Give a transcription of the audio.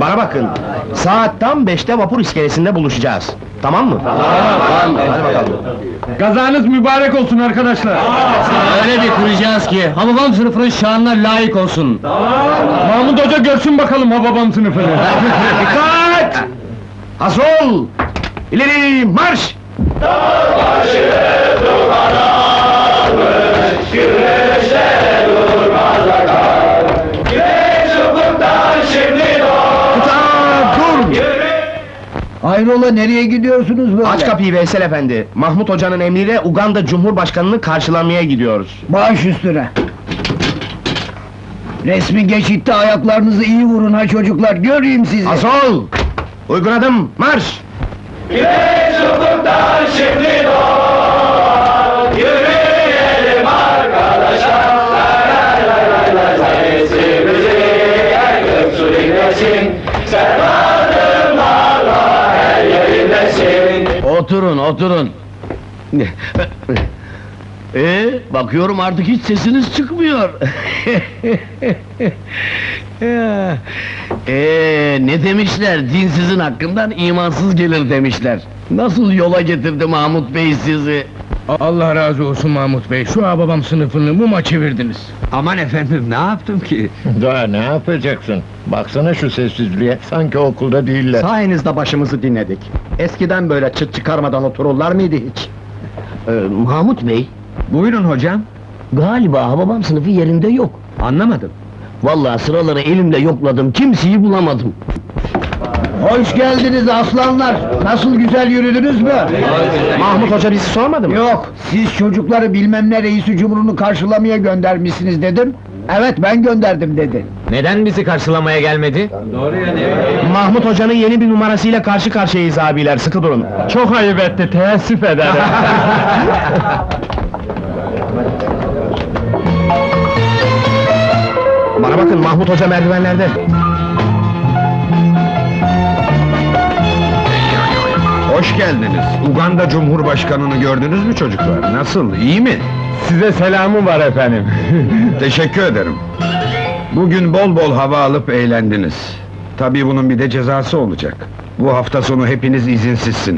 Bana bakın, saat tam beşte vapur iskelesinde buluşacağız. Tamam mı? Tamam. Hadi bakalım. Kazanız mübarek olsun arkadaşlar. Öyle bir kuracağız ki Hababam sınıfının şanına layık olsun. Mahmut Hoca görsün bakalım Hababam sınıfını. Dikkat! Hasol! İleri marş! Kıta, Hayrola nereye gidiyorsunuz böyle? Aç kapıyı Veysel efendi. Mahmut hocanın emriyle Uganda Cumhurbaşkanı'nı karşılamaya gidiyoruz. Baş üstüne. Resmi geçitte ayaklarınızı iyi vurun ha çocuklar, göreyim sizi. Hasol! Uygun adım, marş! Oturun, oturun. Ee, bakıyorum artık hiç sesiniz çıkmıyor. ee, ne demişler? Dinsizin hakkından imansız gelir demişler. Nasıl yola getirdi Mahmut Bey sizi? Allah razı olsun Mahmut Bey. Şu babam sınıfını muma çevirdiniz. Aman efendim ne yaptım ki? Daha ne yapacaksın? Baksana şu sessizliğe, sanki okulda değiller. Sayenizde başımızı dinledik. Eskiden böyle çıt çıkarmadan otururlar mıydı hiç? Ee, Mahmut Bey, Buyurun hocam. galiba Hababam sınıfı yerinde yok. Anlamadım. Vallahi sıraları elimle yokladım, kimseyi bulamadım. Hoş geldiniz aslanlar. Nasıl güzel yürüdünüz mü? Mahmut hoca bizi sormadı mı? Yok, siz çocukları bilmem ne reisi cumhurunu karşılamaya göndermişsiniz dedim. Evet ben gönderdim dedi. Neden bizi karşılamaya gelmedi? Mahmut hocanın yeni bir numarasıyla karşı karşıyayız abiler, sıkı durun. Çok ayıp etti, teessüf ederim. Bana bakın, Mahmut hoca merdivenlerde. Geldiniz. Uganda Cumhurbaşkanı'nı gördünüz mü çocuklar? Nasıl, iyi mi? Size selamım var efendim. Teşekkür ederim. Bugün bol bol hava alıp eğlendiniz. Tabii bunun bir de cezası olacak. Bu hafta sonu hepiniz izinsizsiniz.